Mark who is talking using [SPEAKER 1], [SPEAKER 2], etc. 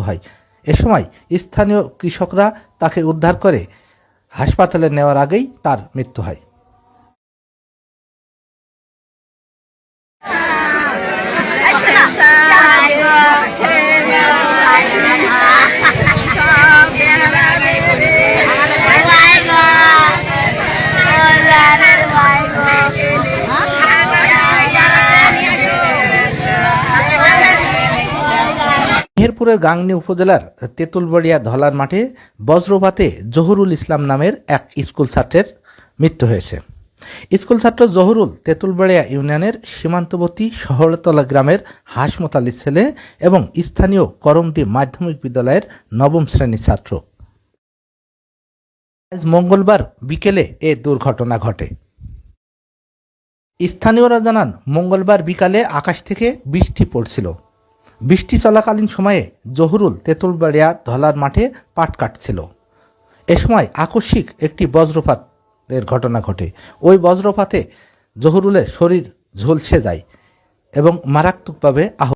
[SPEAKER 1] হয়। এ সময় স্থানীয় কৃষকরা তাকে উদ্ধার করে হাসপাতালে নেওয়ার আগেই তার মৃত্যু হয়। মেহেরপুরের গাংনী উপজেলার তেঁতুলবাড়িয়া ধলার মাঠে বজ্রপাতে জহুরুল ইসলাম নামের এক স্কুল ছাত্রের মৃত্যু হয়েছে। স্কুল ছাত্র জহুরুল তেঁতুলবাড়িয়া ইউনিয়নের সীমান্তবর্তী শহরতলা গ্রামের হাসমতালি ছেলে এবং স্থানীয় করমদি মাধ্যমিক বিদ্যালয়ের নবম শ্রেণির ছাত্র। আজ মঙ্গলবার বিকেলে এ দুর্ঘটনা ঘটে। স্থানীয়রা জানান, মঙ্গলবার বিকালে আকাশ থেকে বৃষ্টি পড়ছিল। বৃষ্টি চলাকালীন সময়ে জহুরুল তেঁতুলবাড়িয়া ধলার মাঠে পাট কাটছিল। এ সময় আকস্মিক একটি বজ্রপাতের ঘটনা ঘটে। ওই বজ্রপাতে জহুরুলের শরীর ঝলসে যায় এবং মারাত্মকভাবে আহত